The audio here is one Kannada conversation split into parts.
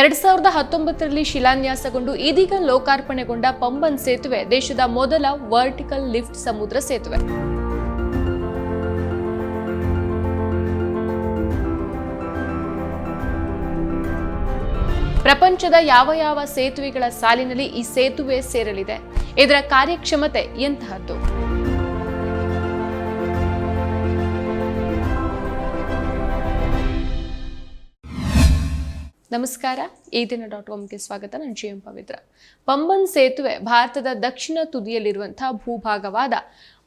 ಎರಡ್ ಸಾವಿರದ ಹತ್ತೊಂಬತ್ತರಲ್ಲಿ ಶಿಲಾನ್ಯಾಸಗೊಂಡು ಇದೀಗ ಲೋಕಾರ್ಪಣೆಗೊಂಡ ಪಂಬನ್ ಸೇತುವೆ ದೇಶದ ಮೊದಲ ವರ್ಟಿಕಲ್ ಲಿಫ್ಟ್ ಸಮುದ್ರ ಸೇತುವೆ. ಪ್ರಪಂಚದ ಯಾವ ಯಾವ ಸೇತುವೆಗಳ ಸಾಲಿನಲ್ಲಿ ಈ ಸೇತುವೆ ಸೇರಲಿದೆ? ಇದರ ಕಾರ್ಯಕ್ಷಮತೆ ಎಂತಹದ್ದು? ನಮಸ್ಕಾರ ಈ ದಿನ ಡಾಟ್ ಕಾಮ್ಗೆ ಸ್ವಾಗತ. ನಾನು ಜಿ ಎಂ ಪವಿತ್ರ. ಪಂಬನ್ ಸೇತುವೆ ಭಾರತದ ದಕ್ಷಿಣ ತುದಿಯಲ್ಲಿರುವಂತಹ ಭೂಭಾಗವಾದ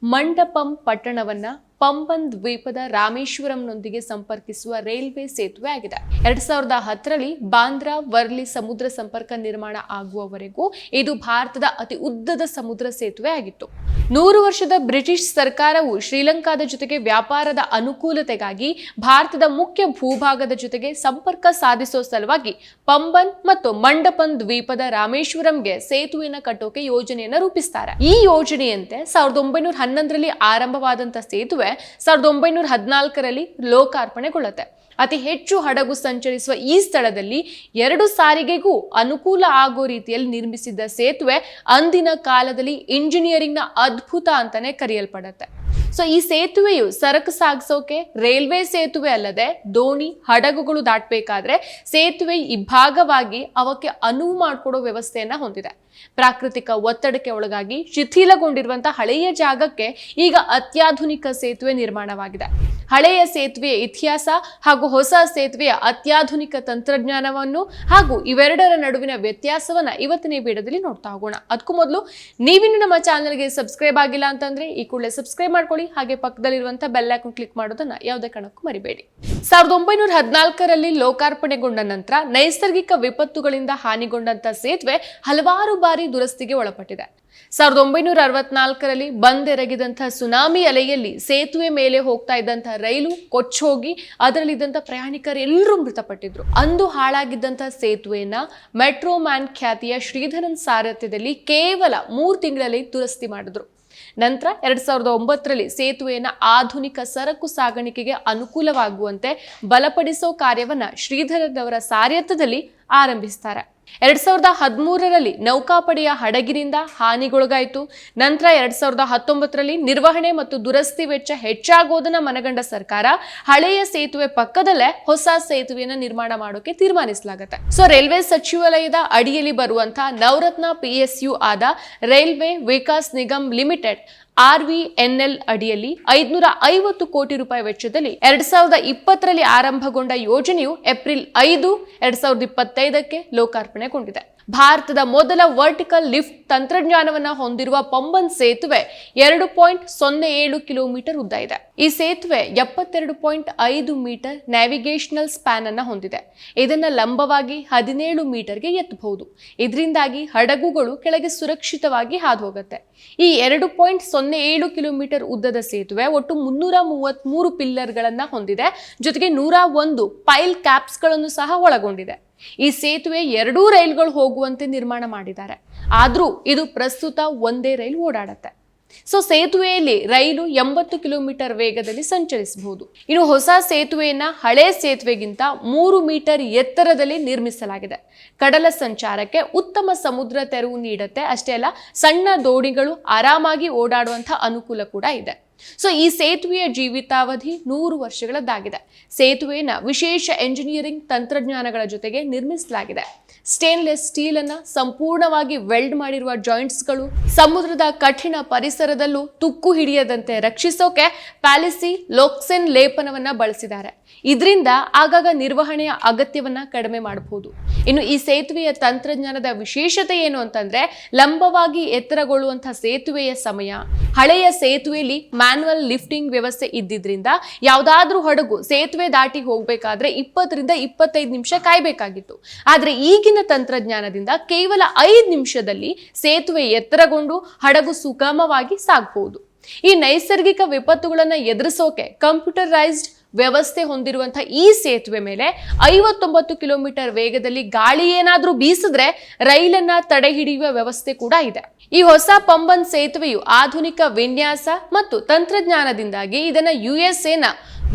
ಮಂಡಪಂ ಪಟ್ಟಣವನ್ನ ಪಂಬನ್ ದ್ವೀಪದ ರಾಮೇಶ್ವರಂನೊಂದಿಗೆ ಸಂಪರ್ಕಿಸುವ ರೈಲ್ವೆ ಸೇತುವೆ ಆಗಿದೆ. ಎರಡ್ ಸಾವಿರದ ಹತ್ತರಲ್ಲಿ ಬಾಂದ್ರಾ, ವರ್ಲಿ ಸಮುದ್ರ ಸಂಪರ್ಕ ನಿರ್ಮಾಣ ಆಗುವವರೆಗೂ ಇದು ಭಾರತದ ಅತಿ ಉದ್ದದ ಸಮುದ್ರ ಸೇತುವೆ ಆಗಿತ್ತು. ನೂರು ವರ್ಷದ ಬ್ರಿಟಿಷ್ ಸರ್ಕಾರವು ಶ್ರೀಲಂಕಾದ ಜೊತೆಗೆ ವ್ಯಾಪಾರದ ಅನುಕೂಲತೆಗಾಗಿ ಭಾರತದ ಮುಖ್ಯ ಭೂಭಾಗದ ಜೊತೆಗೆ ಸಂಪರ್ಕ ಸಾಧಿಸುವ ಸಲುವಾಗಿ ಪಂಬನ್ ಮತ್ತು ಮಂಡಪನ್ ದ್ವೀಪದ ರಾಮೇಶ್ವರಂಗೆ ಸೇತುವೆಯನ್ನು ಕಟ್ಟೋಕೆ ಯೋಜನೆಯನ್ನು ರೂಪಿಸ್ತಾರೆ. ಈ ಯೋಜನೆಯಂತೆ ಸಾವಿರದ ಒಂಬೈನೂರ ಹನ್ನೊಂದರಲ್ಲಿ ಆರಂಭವಾದಂತಹ ಸೇತುವೆ ಸಾವಿರದ ಒಂಬೈನೂರ ಹದಿನಾಲ್ಕರಲ್ಲಿ ಲೋಕಾರ್ಪಣೆಗೊಳ್ಳುತ್ತೆ. ಅತಿ ಹೆಚ್ಚು ಹಡಗು ಸಂಚರಿಸುವ ಈ ಸ್ಥಳದಲ್ಲಿ ಎರಡು ಸಾರಿಗೆಗೂ ಅನುಕೂಲ ಆಗೋ ರೀತಿಯಲ್ಲಿ ನಿರ್ಮಿಸಿದ್ದ ಸೇತುವೆ ಅಂದಿನ ಕಾಲದಲ್ಲಿ ಇಂಜಿನಿಯರಿಂಗ್ನ ಅದ್ಭುತ ಅಂತಾನೆ ಕರೆಯಲ್ಪಡುತ್ತೆ. ಸೊ ಈ ಸೇತುವೆಯು ಸರಕು ಸಾಗಿಸೋಕೆ, ರೈಲ್ವೆ ಸೇತುವೆ ಅಲ್ಲದೆ ದೋಣಿ, ಹಡಗುಗಳು ದಾಟಬೇಕಾದ್ರೆ ಸೇತುವೆ ಇಬ್ಬಾಗವಾಗಿ ಅವಕ್ಕೆ ಅನುವು ಮಾಡಿಕೊಡೋ ವ್ಯವಸ್ಥೆಯನ್ನ ಹೊಂದಿದೆ. ಪ್ರಾಕೃತಿಕ ಒತ್ತಡಕ್ಕೆ ಒಳಗಾಗಿ ಶಿಥಿಲಗೊಂಡಿರುವಂತಹ ಹಳೆಯ ಜಾಗಕ್ಕೆ ಈಗ ಅತ್ಯಾಧುನಿಕ ಸೇತುವೆ ನಿರ್ಮಾಣವಾಗಿದೆ. ಹಳೆಯ ಸೇತುವೆಯ ಇತಿಹಾಸ ಹಾಗೂ ಹೊಸ ಸೇತುವೆಯ ಅತ್ಯಾಧುನಿಕ ತಂತ್ರಜ್ಞಾನವನ್ನು ಹಾಗೂ ಇವೆರಡರ ನಡುವಿನ ವ್ಯತ್ಯಾಸವನ್ನ ಇವತ್ತಿನ ವಿಡಿಯೋದಲ್ಲಿ ನೋಡ್ತಾ ಹೋಗೋಣ. ಅದಕ್ಕೂ ಮೊದಲು ನೀವಿನ್ನು ನಮ್ಮ ಚಾನಲ್ಗೆ ಸಬ್ಸ್ಕ್ರೈಬ್ ಆಗಿಲ್ಲ ಅಂತಂದ್ರೆ ಈ ಕೂಡಲೇ ಸಬ್ಸ್ಕ್ರೈಬ್ ಮಾಡ್ಕೊಳ್ಳಿ. ಹಾಗೆ ಪಕ್ಕದಲ್ಲಿರುವಂತ ಬೆಲ್ ಐಕನ್ ಕ್ಲಿಕ್ ಮಾಡೋದನ್ನ ಯಾವುದೇ ಕಾರಣಕ್ಕೂ ಮರಿಬೇಡಿ. ಸಾವಿರದ ಒಂಬೈನೂರ ಹದಿನಾಲ್ಕರಲ್ಲಿ ಲೋಕಾರ್ಪಣೆಗೊಂಡ ನಂತರ ನೈಸರ್ಗಿಕ ವಿಪತ್ತುಗಳಿಂದ ಹಾನಿಗೊಂಡಂತ ಸೇತುವೆ ಹಲವಾರು ಬಾರಿ ದುರಸ್ತಿಗೆ ಒಳಪಟ್ಟಿದೆ. ಸಾವಿರದ ಒಂಬೈನೂರ ಅರವತ್ನಾಲ್ಕರಲ್ಲಿ ಬಂದೆರಗಿದಂತಹ ಸುನಾಮಿ ಅಲೆಯಲ್ಲಿ ಸೇತುವೆ ಮೇಲೆ ಹೋಗ್ತಾ ಇದ್ದಂತಹ ರೈಲು ಕೊಚ್ಚೋಗಿ ಅದರಲ್ಲಿದ್ದಂಥ ಪ್ರಯಾಣಿಕರು ಎಲ್ಲರೂ ಮೃತಪಟ್ಟಿದ್ರು. ಅಂದು ಹಾಳಾಗಿದ್ದಂತಹ ಸೇತುವೆಯನ್ನ ಮೆಟ್ರೋ ಮ್ಯಾನ್ ಖ್ಯಾತಿಯ ಶ್ರೀಧರನ್ ಸಾರಥ್ಯದಲ್ಲಿ ಕೇವಲ ಮೂರು ತಿಂಗಳಲ್ಲಿ ದುರಸ್ತಿ ಮಾಡಿದ್ರು. ನಂತರ ಎರಡ್ ಸಾವಿರದ ಒಂಬತ್ತರಲ್ಲಿ ಸೇತುವೆಯನ್ನ ಆಧುನಿಕ ಸರಕು ಸಾಗಾಣಿಕೆಗೆ ಅನುಕೂಲವಾಗುವಂತೆ ಬಲಪಡಿಸೋ ಕಾರ್ಯವನ್ನ ಶ್ರೀಧರನ್ ಅವರ ಸಾರಥ್ಯದಲ್ಲಿ ಆರಂಭಿಸ್ತಾರೆ. ಎರಡ್ ಸಾವಿರದ ಹದಿಮೂರರಲ್ಲಿ ನೌಕಾಪಡೆಯ ಹಡಗಿನಿಂದ ಹಾನಿಗೊಳಗಾಯಿತು. ನಂತರ ಎರಡ್ ಸಾವಿರದ ಹತ್ತೊಂಬತ್ತರಲ್ಲಿ ನಿರ್ವಹಣೆ ಮತ್ತು ದುರಸ್ತಿ ವೆಚ್ಚ ಹೆಚ್ಚಾಗೋದನ್ನ ಮನಗಂಡ ಸರ್ಕಾರ. ಹಳೆಯ ಸೇತುವೆ ಪಕ್ಕದಲ್ಲೇ ಹೊಸ ಸೇತುವೆಯನ್ನ ನಿರ್ಮಾಣ ಮಾಡೋಕೆ ತೀರ್ಮಾನಿಸಲಾಗುತ್ತೆ. ಸೊ, ರೈಲ್ವೆ ಸಚಿವಾಲಯದ ಅಡಿಯಲ್ಲಿ ಬರುವಂತಹ ನವರತ್ನ ಪಿ ಆದ railway Vikas Nigam limited R V N L ಅಡಿಯಲ್ಲಿ ಐದುನೂರ ಐವತ್ತು ಕೋಟಿ ರೂಪಾಯಿ ವೆಚ್ಚದಲ್ಲಿ ಎರಡ್ ಸಾವಿರದ ಇಪ್ಪತ್ತರಲ್ಲಿ ಆರಂಭಗೊಂಡ ಯೋಜನೆಯು ಏಪ್ರಿಲ್ ಐದು, ಎರಡ್ ಸಾವಿರದ ಇಪ್ಪತ್ತೈದಕ್ಕೆ ಲೋಕಾರ್ಪಣೆಗೊಂಡಿದೆ. ಭಾರತದ ಮೊದಲ ವರ್ಟಿಕಲ್ ಲಿಫ್ಟ್ ತಂತ್ರಜ್ಞಾನವನ್ನು ಹೊಂದಿರುವ ಪಂಬನ್ ಸೇತುವೆ ಎರಡು ಪಾಯಿಂಟ್ ಸೊನ್ನೆ ಏಳು ಕಿಲೋಮೀಟರ್ ಉದ್ದ ಇದೆ. ಈ ಸೇತುವೆ ಎಪ್ಪತ್ತೆರಡು ಪಾಯಿಂಟ್ ಐದು ಮೀಟರ್ ನ್ಯಾವಿಗೇಷನಲ್ ಸ್ಪ್ಯಾನ್ ಅನ್ನು ಹೊಂದಿದೆ. ಇದನ್ನ ಲಂಬವಾಗಿ ಹದಿನೇಳು ಮೀಟರ್ಗೆ ಎತ್ತಬಹುದು. ಇದರಿಂದಾಗಿ ಹಡಗುಗಳು ಕೆಳಗೆ ಸುರಕ್ಷಿತವಾಗಿ ಹಾದು ಹೋಗುತ್ತೆ ಈ ಎರಡು ಪಾಯಿಂಟ್ ಸೊನ್ನೆ ಏಳು ಕಿಲೋಮೀಟರ್ ಉದ್ದದ ಸೇತುವೆ ಒಟ್ಟು ಮುನ್ನೂರ ಮೂವತ್ಮೂರು ಪಿಲ್ಲರ್ಗಳನ್ನು ಹೊಂದಿದೆ. ಜೊತೆಗೆ ನೂರ ಒಂದು ಪೈಲ್ ಕ್ಯಾಪ್ಸ್ಗಳನ್ನು ಸಹ ಒಳಗೊಂಡಿದೆ. ಈ ಸೇತುವೆ ಎರಡೂ ರೈಲುಗಳು ಹೋಗುವಂತೆ ನಿರ್ಮಾಣ ಮಾಡಿದ್ದಾರೆ. ಆದರೂ ಇದು ಪ್ರಸ್ತುತ ಒಂದೇ ರೈಲು ಓಡಾಡತ್ತೆ. ಸೊ ಸೇತುವೆಯಲ್ಲಿ ರೈಲು ಎಂಬತ್ತು ಕಿಲೋಮೀಟರ್ ವೇಗದಲ್ಲಿ ಸಂಚರಿಸಬಹುದು. ಇನ್ನು ಹೊಸ ಸೇತುವೆಯನ್ನ ಹಳೆ ಸೇತುವೆಗಿಂತ ಮೂರು ಮೀಟರ್ ಎತ್ತರದಲ್ಲಿ ನಿರ್ಮಿಸಲಾಗಿದೆ. ಕಡಲ ಸಂಚಾರಕ್ಕೆ ಉತ್ತಮ ಸಮುದ್ರ ತೆರವು ನೀಡುತ್ತೆ. ಅಷ್ಟೇ ಅಲ್ಲ, ಸಣ್ಣ ದೋಣಿಗಳು ಆರಾಮಾಗಿ ಓಡಾಡುವಂತಹ ಅನುಕೂಲ ಕೂಡ ಇದೆ. ಸೊ ಈ ಸೇತುವೆಯ ಜೀವಿತಾವಧಿ ನೂರು ವರ್ಷಗಳದ್ದಾಗಿದೆ. ಸೇತುವೆಯನ್ನು ವಿಶೇಷ ಎಂಜಿನಿಯರಿಂಗ್ ತಂತ್ರಜ್ಞಾನಗಳ ಜೊತೆಗೆ ನಿರ್ಮಿಸಲಾಗಿದೆ. ಸ್ಟೇನ್ಲೆಸ್ ಸ್ಟೀಲ್ ಅನ್ನ ಸಂಪೂರ್ಣವಾಗಿ ವೆಲ್ಡ್ ಮಾಡಿರುವ ಜಾಯಿಂಟ್ಸ್ಗಳು ಸಮುದ್ರದ ಕಠಿಣ ಪರಿಸರದಲ್ಲೂ ತುಕ್ಕು ಹಿಡಿಯದಂತೆ ರಕ್ಷಿಸೋಕೆ ಪ್ಯಾಲಿಸಿ ಲೋಕ್ಸೆನ್ ಲೇಪನವನ್ನ ಬಳಸಿದ್ದಾರೆ. ಇದರಿಂದ ಆಗಾಗ ನಿರ್ವಹಣೆಯ ಅಗತ್ಯವನ್ನ ಕಡಿಮೆ ಮಾಡಬಹುದು ಇನ್ನು ಈ ಸೇತುವೆಯ ತಂತ್ರಜ್ಞಾನದ ವಿಶೇಷತೆ ಏನು ಅಂತಂದ್ರೆ ಲಂಬವಾಗಿ ಎತ್ತರಗೊಳ್ಳುವಂತಹ ಸೇತುವೆಯ ಸಮಯ. ಹಳೆಯ ಸೇತುವೆಯಲ್ಲಿ ಮ್ಯಾನ್ಯುವಲ್ ಲಿಫ್ಟಿಂಗ್ ವ್ಯವಸ್ಥೆ ಇದ್ದಿದ್ರಿಂದ ಯಾವುದಾದ್ರೂ ಹಡಗು ಸೇತುವೆ ದಾಟಿ ಹೋಗ್ಬೇಕಾದ್ರೆ ಇಪ್ಪತ್ತರಿಂದ ಇಪ್ಪತ್ತೈದು ನಿಮಿಷ ಕಾಯ್ಬೇಕಾಗಿತ್ತು. ಆದ್ರೆ ಈಗಿನ ತಂತ್ರಜ್ಞಾನದಿಂದ ಕೇವಲ ಐದು ನಿಮಿಷದಲ್ಲಿ ಸೇತುವೆ ಎತ್ತರಗೊಂಡು ಹಡಗು ಸುಗಮವಾಗಿ ಸಾಗಬಹುದು. ಈ ನೈಸರ್ಗಿಕ ವಿಪತ್ತುಗಳನ್ನ ಎದುರಿಸೋಕೆ ಕಂಪ್ಯೂಟರೈಸ್ಡ್ ವ್ಯವಸ್ಥೆ ಹೊಂದಿರುವಂತಹ ಈ ಸೇತುವೆ ಮೇಲೆ ಐವತ್ತೊಂಬತ್ತು ಕಿಲೋಮೀಟರ್ ವೇಗದಲ್ಲಿ ಗಾಳಿ ಏನಾದ್ರೂ ಬೀಸಿದ್ರೆ ರೈಲನ್ನ ತಡೆ ಹಿಡಿಯುವ ವ್ಯವಸ್ಥೆ ಕೂಡ ಇದೆ. ಈ ಹೊಸ ಪಂಬನ್ ಸೇತುವೆಯು ಆಧುನಿಕ ವಿನ್ಯಾಸ ಮತ್ತು ತಂತ್ರಜ್ಞಾನದಿಂದಾಗಿ ಇದನ್ನ ಯುಎಸ್ಎನ ಎನ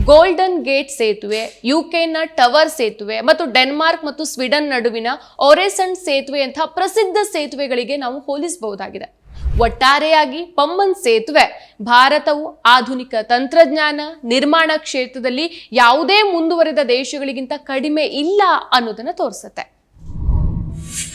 ಗೋಲ್ಡನ್ ಗೇಟ್ ಸೇತುವೆ ಯುಕೆನ ಟವರ್ ಸೇತುವೆ ಮತ್ತು ಡೆನ್ಮಾರ್ಕ್ ಮತ್ತು ಸ್ವೀಡನ್ ನಡುವಿನ ಒರೆಸನ್ ಸೇತುವೆಯಂತಹ ಪ್ರಸಿದ್ಧ ಸೇತುವೆಗಳಿಗೆ ನಾವು ಹೋಲಿಸಬಹುದಾಗಿದೆ. ಒಟ್ಟಾರೆಯಾಗಿ ಪಂಬನ್ ಸೇತುವೆ, ಭಾರತವು ಆಧುನಿಕ ತಂತ್ರಜ್ಞಾನ, ನಿರ್ಮಾಣ ಕ್ಷೇತ್ರದಲ್ಲಿ ಯಾವುದೇ ಮುಂದುವರೆದ ದೇಶಗಳಿಗಿಂತ ಕಡಿಮೆ ಇಲ್ಲ ಅನ್ನೋದನ್ನು ತೋರಿಸುತ್ತೆ.